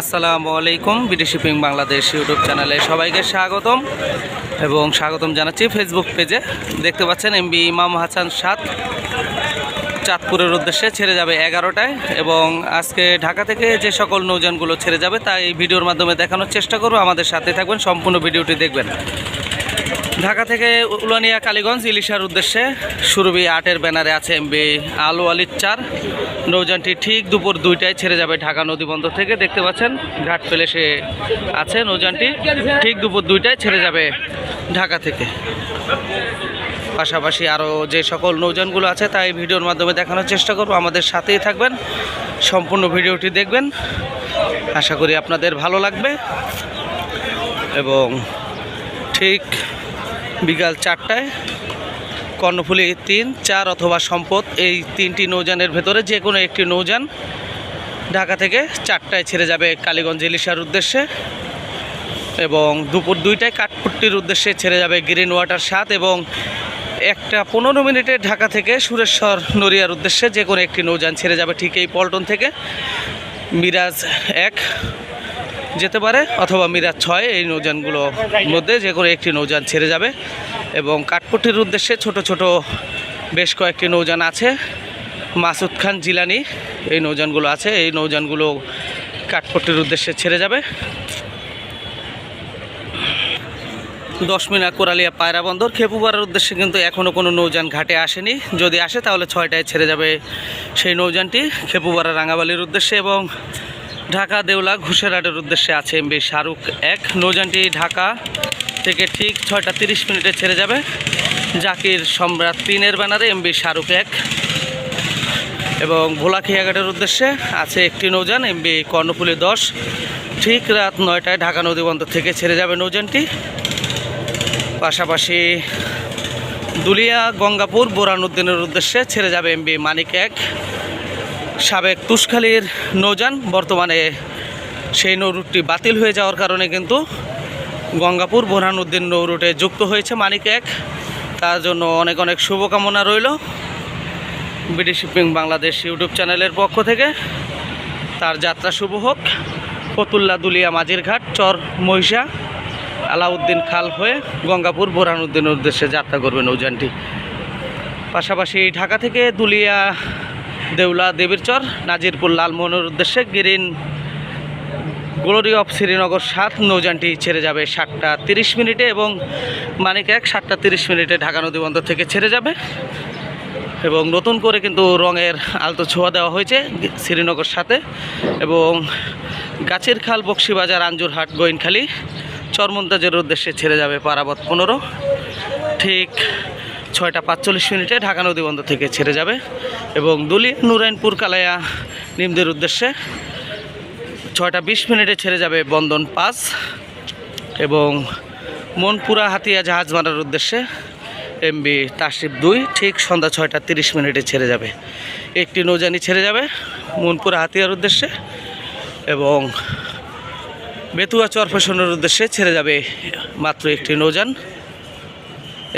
আসসালামু আলাইকুম BD shipping Bangladesh YouTube চ্যানেলে সবাইকে স্বাগতম এবং স্বাগতম জানাচ্ছি ফেসবুক পেজে দেখতে পাচ্ছেন এমবি ইমাম হাসান সাত, চাঁদপুরের উদ্দেশ্যে ছেড়ে যাবে এগারোটায় এবং আজকে ঢাকা থেকে যে সকল নৌযানগুলো ছেড়ে যাবে তাই ভিডিওর মাধ্যমে দেখানোর চেষ্টা করব। আমাদের সাথে থাকবেন, সম্পূর্ণ ভিডিওটি দেখবেন। ঢাকা থেকে উলানিয়া কালীগঞ্জ, ইলিশার উদ্দেশ্যে সুরভি আটের ব্যানারে আছে এমবি আলু আলির চার। নৌযানটি ঠিক দুপুর দুইটায় ছেড়ে যাবে ঢাকা নদীবন্দর থেকে। দেখতে পাচ্ছেন, ঘাট পেলে সে আছে নৌযানটি। ঠিক দুপুর দুইটায় ছেড়ে যাবে ঢাকা থেকে। পাশাপাশি আরও যে সকল নৌযানগুলো আছে, তাই ভিডিওর মাধ্যমে দেখানোর চেষ্টা করব। আমাদের সাথেই থাকবেন, সম্পূর্ণ ভিডিওটি দেখবেন। আশা করি আপনাদের ভালো লাগবে এবং ঠিক বিকাল চারটায়, কর্ণফুলি তিন, চার অথবা সম্পদ এই তিনটি নৌযানের ভেতরে যে কোনো একটি নৌযান ঢাকা থেকে চারটায় ছেড়ে যাবে কালীগঞ্জ ইলিশার উদ্দেশ্যে এবং দুপুর দুইটায় কাঠপুট্টির উদ্দেশ্যে ছেড়ে যাবে গ্রিন ওয়াটার সাত এবং একটা পনেরো মিনিটে ঢাকা থেকে সুরেশ্বর নড়িয়ার উদ্দেশ্যে যে কোনো একটি নৌযান ছেড়ে যাবে ঠিক এই পল্টন থেকে। মিরাজ এক যেতে পারে, অথবা মিরাজ ছয়, এই নৌযানগুলোর মধ্যে যে কোনো একটি নৌযান ছেড়ে যাবে। এবং কাঠপট্টির উদ্দেশ্যে ছোট ছোট বেশ কয়েকটি নৌযান আছে। মাসুদ খান জিলানি, এই নৌযানগুলো আছে, এই নৌযানগুলো কাঠপট্টির উদ্দেশ্যে ছেড়ে যাবে। দশমিনা কোরালিয়া পায়রা বন্দর, খেপুপাড়ার উদ্দেশ্যে কিন্তু এখনও কোনো নৌযান ঘাটে আসেনি। যদি আসে, তাহলে ছয়টায় ছেড়ে যাবে সেই নৌযানটি, খেপুপাড়া রাঙাবালির উদ্দেশ্যে এবং ঢাকা দেউলা ঘুষেরহাটের উদ্দেশ্যে আছে এমবি শাহরুখ এক। নৌজানটি ঢাকা থেকে ঠিক ছয়টা তিরিশ মিনিটে ছেড়ে যাবে। জাকির সম্রাট তিনের ব্যানারে এমবি শাহরুখ এক। এবং ভোলাখিয়াঘাটের উদ্দেশ্যে আছে একটি নৌযান এমবি কর্ণফুলি দশ। ঠিক রাত নয়টায় ঢাকা নদীবন্দর থেকে ছেড়ে যাবে নৌযানটি। পাশাপাশি দুলিয়া গঙ্গাপুর বোরানুদ্দিনের উদ্দেশ্যে ছেড়ে যাবে এমবি মানিক এক। সাবেক তুষখালীর নৌযান, বর্তমানে সেই নৌরুটটি বাতিল হয়ে যাওয়ার কারণে কিন্তু গঙ্গাপুর বোরহানুদ্দিন নৌরুটে যুক্ত হয়েছে মানিক এক। তার জন্য অনেক অনেক শুভকামনা রইল বিডি শিপিং বাংলাদেশ ইউটিউব চ্যানেলের পক্ষ থেকে। তার যাত্রা শুভ হোক। ফতুল্লা দুলিয়া মাঝিরঘাট চর মহিষা, আলাউদ্দিন খাল হয়ে গঙ্গাপুর বোরহানুদ্দিনের উদ্দেশ্যে যাত্রা করবে নৌযানটি। পাশাপাশি ঢাকা থেকে দুলিয়া দেউলা দেবীরচর, নাজিরপুর লালমোহনের উদ্দেশ্যে গ্রিন গ্লোরি অফ শ্রীনগর সাত নৌযানটি ছেড়ে যাবে। সাতটা তিরিশ মিনিটে এবং মানিক এক, সাতটা তিরিশ মিনিটে ঢাকা নদীবন্দর থেকে ছেড়ে যাবে। এবং নতুন করে কিন্তু রঙের আলতো ছোঁয়া দেওয়া হয়েছে শ্রীনগর সাথে। এবং গাছের খাল, বক্সিবাজার, আঞ্জুরহাট, গোয়েনখালি, চরমন্তাজের উদ্দেশ্যে ছেড়ে যাবে পারাবত পনেরো। ঠিক ছয়টা পাঁচচল্লিশ মিনিটে ঢাকা নদীবন্দর থেকে ছেড়ে যাবে এবং দুলি নুরাইনপুর কালায়া নিমদের উদ্দেশ্যে ছয়টা বিশ মিনিটে ছেড়ে যাবে বন্দন পাস এবং মনপুরা, হাতিয়া জাহাজ মারার উদ্দেশ্যে এমবি তাসিফ দুই ঠিক সন্ধ্যা ছয়টা তিরিশ মিনিটে ছেড়ে যাবে। একটি নৌজানি ছেড়ে যাবে মনপুরা, হাতিয়ার উদ্দেশ্যে এবং বেতুয়া চরফেশনের উদ্দেশ্যে ছেড়ে যাবে মাত্র একটি নৌযান।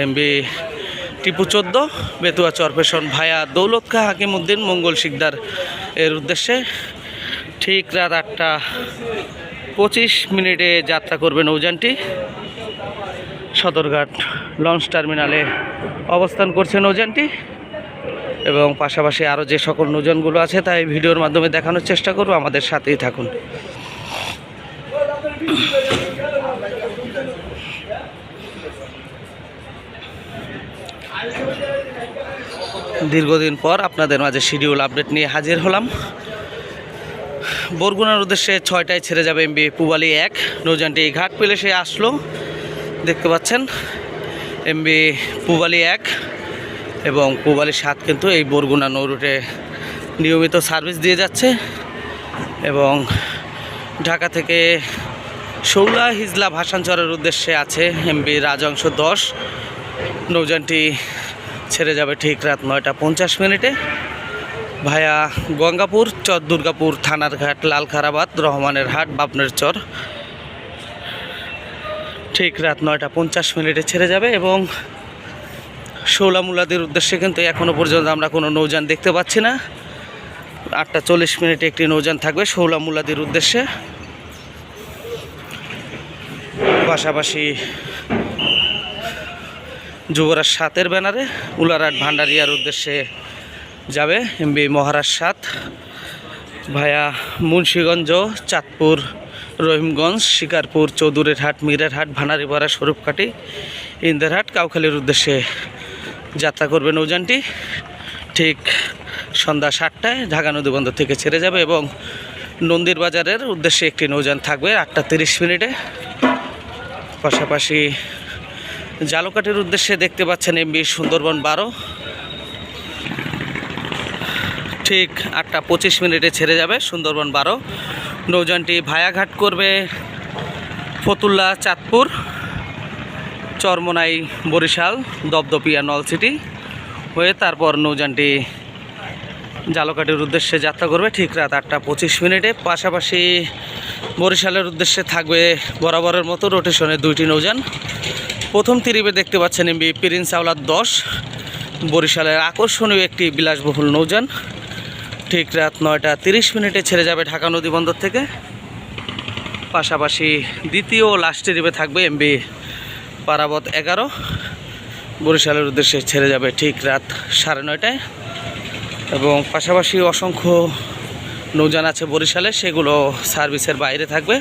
এমবি টিপু চোদ্দ, বেতুয়া চরপেশন ভায়া দৌলত খা, হাকিম উদ্দিন, মঙ্গল শিকদার এর উদ্দেশ্যে ঠিক রাত আটটা পঁচিশ মিনিটে যাত্রা করবে নৌযানটি। সদরঘাট লঞ্চ টার্মিনালে অবস্থান করছে নৌযানটি এবং পাশাপাশি আরও যে সকল নৌযানগুলো আছে তাই ভিডিওর মাধ্যমে দেখানোর চেষ্টা করব। আমাদের সাথেই থাকুন। দীর্ঘদিন পর আপনাদের মাঝে শিডিউল আপডেট নিয়ে হাজির হলাম। বরগুনার উদ্দেশ্যে ছয়টায় ছেড়ে যাবে এমবি পুবালি এক। নৌযানটি ঘাট পেলে সে আসলো। দেখতে পাচ্ছেন, এমবি পুবালি এক এবং পুবালি সাত কিন্তু এই বরগুনা নৌরুটে নিয়মিত সার্ভিস দিয়ে যাচ্ছে এবং ঢাকা থেকে শৌলা হিজলা ভাসানচরের উদ্দেশ্যে আছে এমবি রাজংশ দশ। নৌযানটি ছেড়ে যাবে ঠিক রাত নয়টা পঞ্চাশ মিনিটে। ভায়া গঙ্গাপুর, চর দুর্গাপুর থানার ঘাট, লালখারাবাদ, রহমানের হাট, বাপনের চর। ঠিক রাত নয়টা পঞ্চাশ মিনিটে ছেড়ে যাবে এবং শৌলামুলাদের উদ্দেশ্যে কিন্তু এখনও পর্যন্ত আমরা কোনো নৌযান দেখতে পাচ্ছি না। আটটা চল্লিশ মিনিটে একটি নৌযান থাকবে শৌলামুলাদের উদ্দেশ্যে। পাশাপাশি যুবরাজ সাতের ব্যানারে উলারাট ভান্ডারিয়ার উদ্দেশ্যে যাবে এমবি মহারাজ সাত ভায়া মুন্সীগঞ্জ, চাঁদপুর, রহিমগঞ্জ, শিকারপুর চৌধুরীর হাট মিরের হাট ভান্ডারিপাড়া স্বরূপকাটি ইন্দেরহাট, কাউখালীর উদ্দেশ্যে যাত্রা করবে নৌযানটি। ঠিক সন্ধ্যা সাতটায় ঢাকা নদীবন্দর থেকে ছেড়ে যাবে এবং নন্দীর বাজারের উদ্দেশ্যে একটি নৌযান থাকবে আটটা তিরিশ মিনিটে। পাশাপাশি জালকাটির উদ্দেশ্যে দেখতে পাচ্ছেন এমবি সুন্দরবন বারো। ঠিক আটটা পঁচিশ মিনিটে ছেড়ে যাবে সুন্দরবন বারো। নৌযানটি ভায়াঘাট করবে ফতুল্লা চাঁদপুর, চরমোনাই বরিশাল, দপদপিয়া নলসিটি হয়ে তারপর নৌযানটি জালকাটির উদ্দেশ্যে যাত্রা করবে ঠিক রাত আটটা পঁচিশ মিনিটে। পাশাপাশি বরিশালের উদ্দেশ্যে থাকবে বরাবরের মতো রোটেশনে দুইটি নৌযান। প্রথম তিরিবে দেখতে পাচ্ছেন এমবি প্রিন্স আওলাদ দশ, বরিশালের আকর্ষণীয় একটি বিলাসবহুল নৌযান। ঠিক রাত নয়টা তিরিশ মিনিটে ছেড়ে যাবে ঢাকা নদী বন্দর থেকে। পাশাপাশি দ্বিতীয় লাস্ট টিরিবে থাকবে এমবি পারাবত এগারো, বরিশালের উদ্দেশ্যে ছেড়ে যাবে ঠিক রাত সাড়ে নয়টায়। এবং পাশাপাশি অসংখ্য নৌযান আছে বরিশালে, সেগুলো সার্ভিসের বাইরে থাকবে।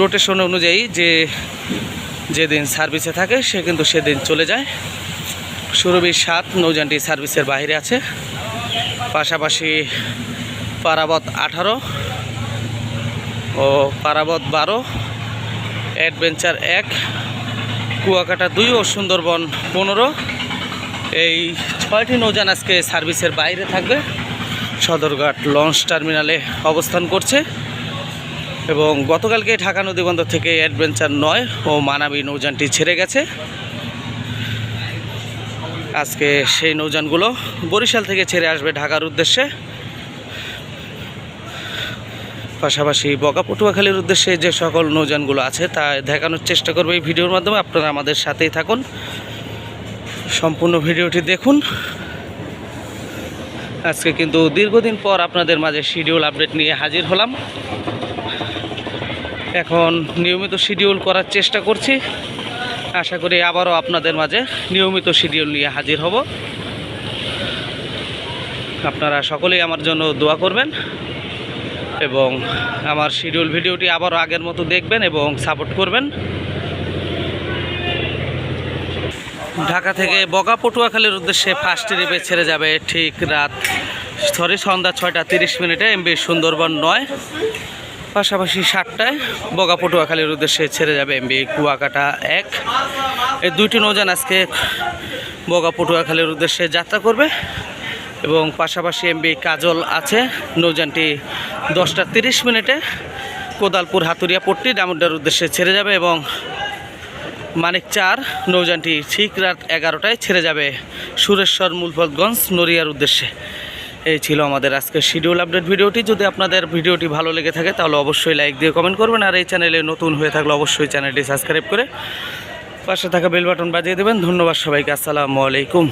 রোটেশন অনুযায়ী যে যেদিন সার্ভিসে থাকে, সে কিন্তু সেদিন চলে যায়। সুরভির সাত, নৌযানটি সার্ভিসের বাইরে আছে। পাশাপাশি পারাবত আঠারো ও পারাবত বারো অ্যাডভেঞ্চার এক, কুয়াকাটা দুই ও সুন্দরবন পনেরো। এই ছয়টি নৌযান আজকে সার্ভিসের বাইরে থাকবে। সদরঘাট লঞ্চ টার্মিনালে অবস্থান করছে। এবং গতকালকে ঢাকা নদীবন্দর থেকে অ্যাডভেঞ্চার নয় ও মানাবী নৌযানটি ছেড়ে গেছে। আজকে সেই নৌযানগুলো বরিশাল থেকে ছেড়ে আসবে ঢাকার উদ্দেশ্যে। পাশাপাশি বকা পটুয়াখালীর উদ্দেশ্যে যে সকল নৌযানগুলো আছে তা দেখানোর চেষ্টা করবে এই ভিডিওর মাধ্যমে। আপনারা আমাদের সাথেই থাকুন। সম্পূর্ণ ভিডিওটি দেখুন। আজকে কিন্তু দীর্ঘদিন পর আপনাদের মাঝে শিডিউল আপডেট নিয়ে হাজির হলাম। এখন নিয়মিত শিডিউল করার চেষ্টা করছি। আশা করি আবারও আপনাদের মাঝে নিয়মিত শিডিউল নিয়ে হাজির হব। আপনারা সকলেই আমার জন্য দোয়া করবেন এবং আমার শিডিউল ভিডিওটি আবারও আগের মতো দেখবেন এবং সাপোর্ট করবেন। ঢাকা থেকে বগা পটুয়াখালীর উদ্দেশ্যে ফার্স্ট ট্রিপে ছেড়ে যাবে ঠিক রাত, সরি সন্ধ্যা ছয়টা তিরিশ মিনিটে এমবি সুন্দরবন নয়। পাশাপাশি সাতটায় বগা পটুয়াখালীর উদ্দেশ্যে ছেড়ে যাবে এমবি কুয়াকাটা এক। এই দুইটি নৌযান আজকে বগা পটুয়াখালীর উদ্দেশ্যে যাত্রা করবে এবং পাশাপাশি এমবি কাজল আছে। নৌযানটি দশটা তিরিশ মিনিটে কোদালপুর হাতুরিয়া পট্টি ডামুড্ডার উদ্দেশ্যে ছেড়ে যাবে এবং মানিক চার নৌযানটি ঠিক রাত এগারোটায় ছেড়ে যাবে সুরেশ্বর মূলপতগঞ্জ নড়িয়ার উদ্দেশ্যে। এই ছিল আমাদের আজকের শিডিউল আপডেট ভিডিওটি। যদি আপনাদের ভিডিওটি ভালো লেগে থাকে, তাহলে অবশ্যই লাইক দিয়ে কমেন্ট করবেন, আর এই চ্যানেলে নতুন হয়ে থাকলে অবশ্যই চ্যানেলটি সাবস্ক্রাইব করে পাশে থাকা বেল বাটন বাজিয়ে দেবেন। ধন্যবাদ সবাইকে, আসসালামু আলাইকুম।